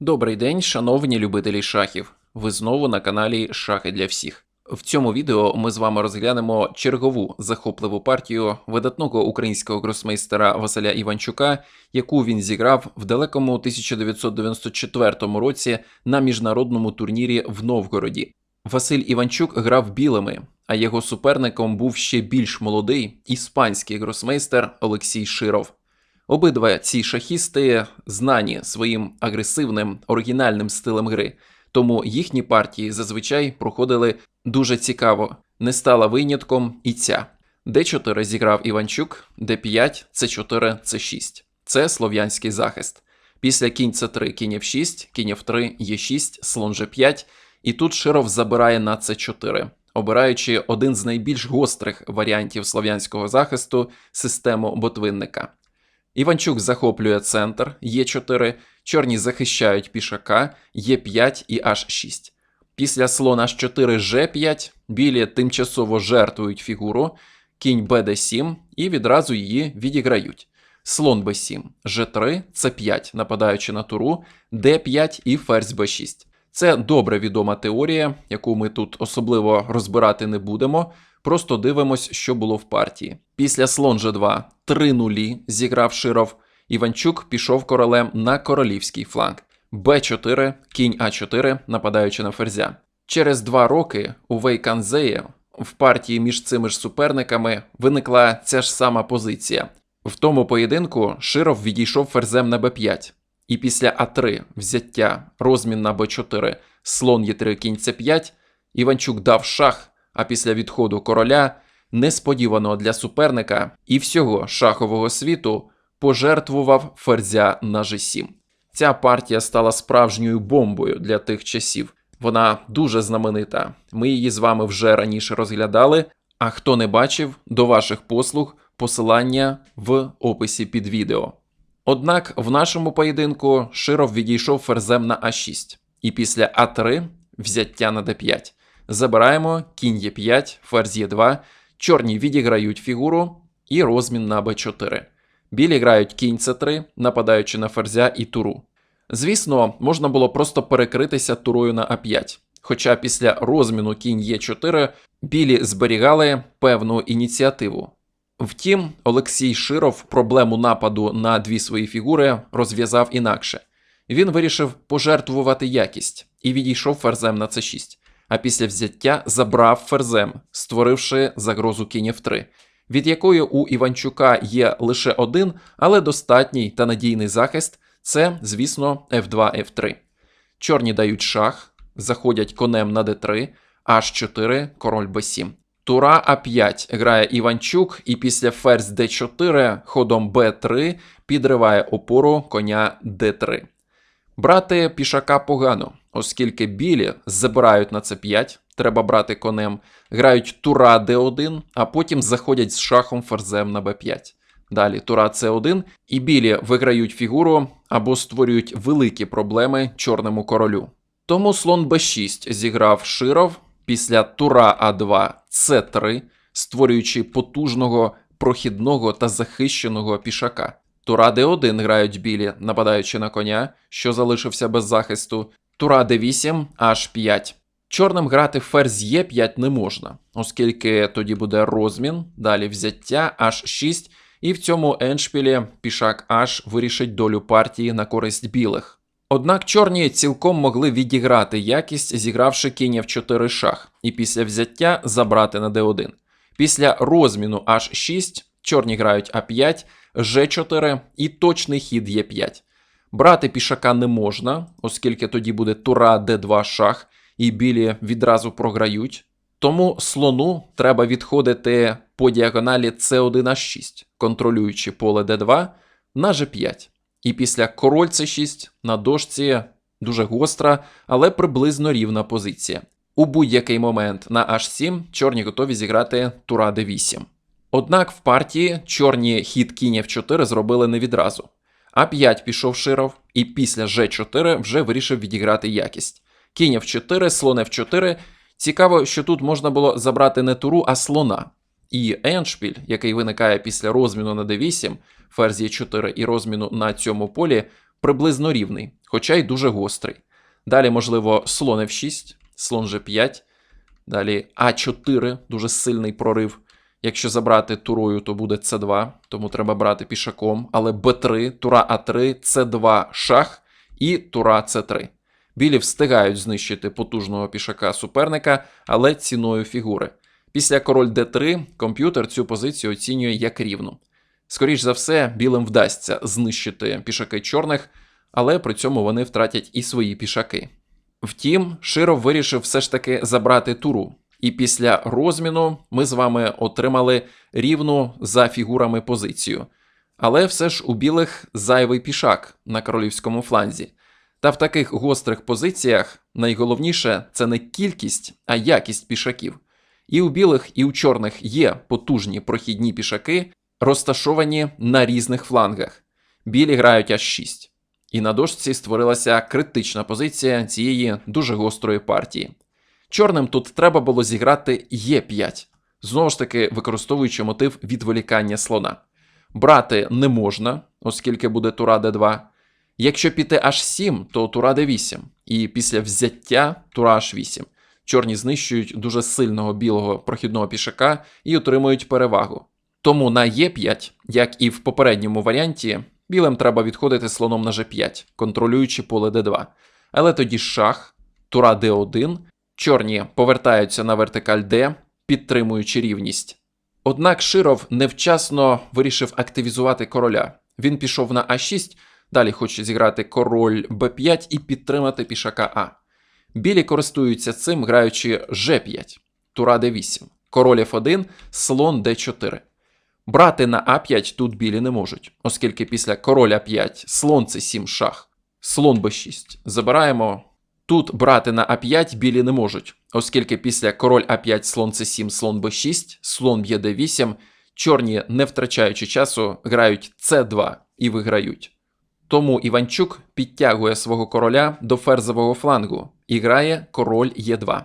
Добрий день, шановні любителі шахів. Ви знову на каналі Шахи для всіх. В цьому відео ми з вами розглянемо чергову захопливу партію видатного українського гросмейстера Василя Іванчука, яку він зіграв в далекому 1994 році на міжнародному турнірі в Новгороді. Василь Іванчук грав білими, а його суперником був ще більш молодий іспанський гросмейстер Олексій Широв. Обидва ці шахісти знані своїм агресивним оригінальним стилем гри, тому їхні партії зазвичай проходили дуже цікаво. Не стала винятком і ця. Д4 зіграв Іванчук, Д5, С4, С6. Це слов'янський захист. Після кінь С3, кінь F6, кінь F3, Е6, слон G5, і тут Широв забирає на С4, обираючи один з найбільш гострих варіантів слов'янського захисту систему ботвинника. Іванчук захоплює центр Е4, чорні захищають пішака Е5 і H6. Після слона H4 G5 білі тимчасово жертвують фігуру, кінь БД7 і відразу її відіграють. Слон Б7, G3, С5, нападаючи на туру, Д5 і ферзь Б6. Це добре відома теорія, яку ми тут особливо розбирати не будемо. Просто дивимось, що було в партії. Після слон G2 3 нулі зіграв Широв. Іванчук пішов королем на королівський фланг. Б4, кінь А4, нападаючи на ферзя. Через два роки у Вейканзеї в партії між цими ж суперниками виникла ця ж сама позиція. В тому поєдинку Широв відійшов ферзем на Б5. І після А3 взяття, розмін на Б4, слон Е3, кінь С5, Іванчук дав шах, а після відходу короля несподівано для суперника і всього шахового світу пожертвував ферзя на G7. Ця партія стала справжньою бомбою для тих часів. Вона дуже знаменита. Ми її з вами вже раніше розглядали. А хто не бачив, до ваших послуг посилання в описі під відео. Однак в нашому поєдинку Широв відійшов ферзем на А6, і після А3 взяття на Д5. Забираємо кінь Е5, ферзь Е2, чорні відіграють фігуру і розмін на Б4. Білі грають кінь С3, нападаючи на ферзя і туру. Звісно, можна було просто перекритися турою на А5. Хоча після розміну кінь Е4 білі зберігали певну ініціативу. Втім, Олексій Широв проблему нападу на дві свої фігури розв'язав інакше. Він вирішив пожертвувати якість і відійшов ферзем на С6, а після взяття забрав ферзем, створивши загрозу кінь F3, від якої у Іванчука є лише один, але достатній та надійний захист це, звісно, F2 F3. Чорні дають шах, заходять конем на d3, H4, король b7. Тура А5 грає Іванчук, і після ферзь d4 ходом b3 підриває опору коня d3. Брати пішака погано, оскільки білі забирають на c5, треба брати конем, грають тура d1, а потім заходять з шахом ферзем на b5. Далі тура С1, і білі виграють фігуру або створюють великі проблеми чорному королю. Тому слон Б6 зіграв Широв після тура А2 С3, створюючи потужного, прохідного та захищеного пішака. Тура Д1 грають білі, нападаючи на коня, що залишився без захисту. Тура Д8 H5. Чорним грати ферзь Е5 не можна, оскільки тоді буде розмін, далі взяття H6. І в цьому еншпілі пішак H вирішить долю партії на користь білих. Однак чорні цілком могли відіграти якість, зігравши кінь F4 шах, і після взяття забрати на D1. Після розміну H6 чорні грають А5, G4 і точний хід Е5. Брати пішака не можна, оскільки тоді буде тура D2 шах, і білі відразу програють. Тому слону треба відходити по діагоналі С1H6, контролюючи поле d2 на G5. І після король С6 на дошці дуже гостра, але приблизно рівна позиція. У будь-який момент на H7 чорні готові зіграти тура d8. Однак в партії чорні хід кінь F4 зробили не відразу. А5 пішов Широв, і після G4 вже вирішив відіграти якість. Кінь F4, слон F4. Цікаво, що тут можна було забрати не туру, а слона. І еншпіль, який виникає після розміну на d8, ферзь Е4 і розміну на цьому полі, приблизно рівний, хоча й дуже гострий. Далі, можливо, слон F6, слон G5. Далі А4, дуже сильний прорив. Якщо забрати турою, то буде С2, тому треба брати пішаком. Але Б3, тура А3, С2 шах і тура С3. Білі встигають знищити потужного пішака суперника, але ціною фігури. Після король d3 комп'ютер цю позицію оцінює як рівну. Скоріш за все, білим вдасться знищити пішаки чорних, але при цьому вони втратять і свої пішаки. Втім, Широв вирішив все ж таки забрати туру. І після розміну ми з вами отримали рівну за фігурами позицію. Але все ж у білих зайвий пішак на королівському фланзі. Та в таких гострих позиціях найголовніше це не кількість, а якість пішаків. І у білих, і у чорних є потужні прохідні пішаки, розташовані на різних флангах. Білі грають аж 6. І на дошці створилася критична позиція цієї дуже гострої партії. Чорним тут треба було зіграти Е5, знову ж таки використовуючи мотив відволікання слона. Брати не можна, оскільки буде тура d2. Якщо піти H7, то тура d8, і після взяття тура H8. Чорні знищують дуже сильного білого прохідного пішака і отримують перевагу. Тому на Е5, як і в попередньому варіанті, білим треба відходити слоном на G5, контролюючи поле d2. Але тоді шах, тура d1, чорні повертаються на вертикаль d, підтримуючи рівність. Однак Широв невчасно вирішив активізувати короля. Він пішов на А6, далі хоче зіграти король Б5 і підтримати пішака А. Білі користуються цим, граючи G5, тура d8, король F1, слон d4. Брати на А5 тут білі не можуть, оскільки після короля 5 слон c7 шах, слон b6 забираємо. Тут брати на А5 білі не можуть, оскільки після король А5 слон c7, слон b6, слон б'є d8, чорні, не втрачаючи часу, грають С2 і виграють. Тому Іванчук підтягує свого короля до ферзового флангу і грає король Е2.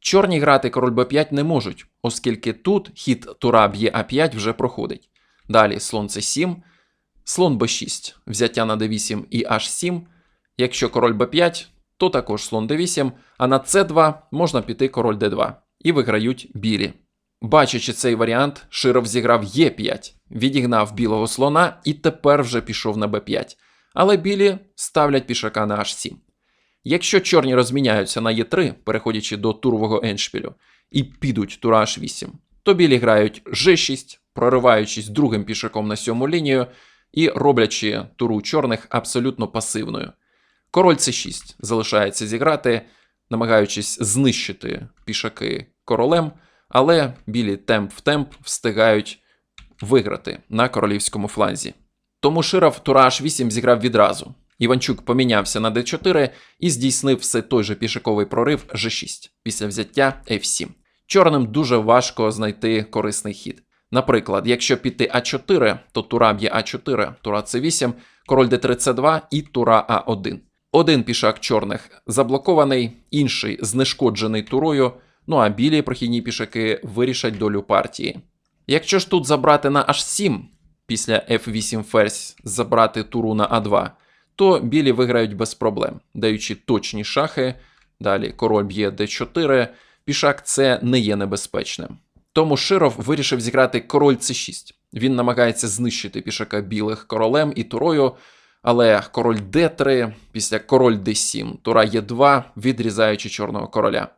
Чорні грати король Б5 не можуть, оскільки тут хід тура б'є А5 вже проходить. Далі слон С7, слон Б6, взяття на d8 і H7. Якщо король Б5, то також слон d8, а на С2 можна піти король d2 і виграють білі. Бачачи цей варіант, Широв зіграв Е5, відігнав білого слона і тепер вже пішов на Б5. Але білі ставлять пішака на H7. Якщо чорні розміняються на Е3, переходячи до турового еншпілю, і підуть тура H8, то білі грають G6, прориваючись другим пішаком на сьому лінію і роблячи туру чорних абсолютно пасивною. Король С6 залишається зіграти, намагаючись знищити пішаки королем, але білі темп в темп встигають виграти на королівському фланзі. Тому Широв тура H8 зіграв відразу. Іванчук помінявся на d4 і здійснив все той же пішаковий прорив G6 після взяття F7. Чорним дуже важко знайти корисний хід. Наприклад, якщо піти А4, то тура б'є А4, тура С8, король d3 С2 і тура А1. Один пішак чорних заблокований, інший знешкоджений турою, ну а білі прохідні пішаки вирішать долю партії. Якщо ж тут забрати на H7, після F8 ферзь забрати туру на А2, то білі виграють без проблем, даючи точні шахи. Далі король б'є d4, пішак це не є небезпечним. Тому Широв вирішив зіграти король c6. Він намагається знищити пішака білих королем і турою, але король d3, після король d7, тура e2, відрізаючи чорного короля.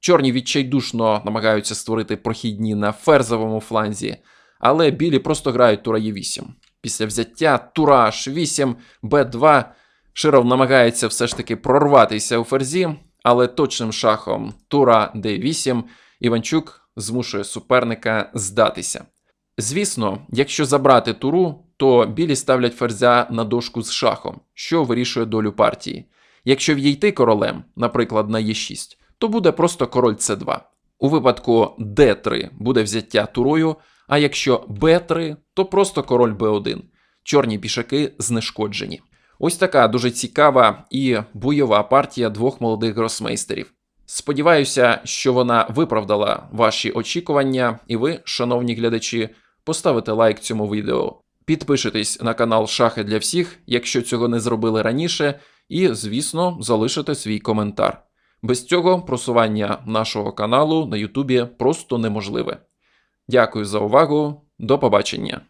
Чорні відчайдушно намагаються створити прохідні на ферзовому фланзі, але білі просто грають тура Е8. Після взяття тура H8, Б2. Широв намагається все ж таки прорватися у ферзі, але точним шахом тура d8 Іванчук змушує суперника здатися. Звісно, якщо забрати туру, то білі ставлять ферзя на дошку з шахом, що вирішує долю партії. Якщо в'їйти королем, наприклад, на Е6, то буде просто король С2. У випадку d3 буде взяття турою, а якщо b3, то просто король b1. Чорні пішаки знешкоджені. Ось така дуже цікава і бойова партія двох молодих гросмейстерів. Сподіваюся, що вона виправдала ваші очікування, і ви, шановні глядачі, поставите лайк цьому відео. Підпишитесь на канал Шахи для всіх, якщо цього не зробили раніше, і, звісно, залишите свій коментар. Без цього просування нашого каналу на Ютубі просто неможливе. Дякую за увагу. До побачення.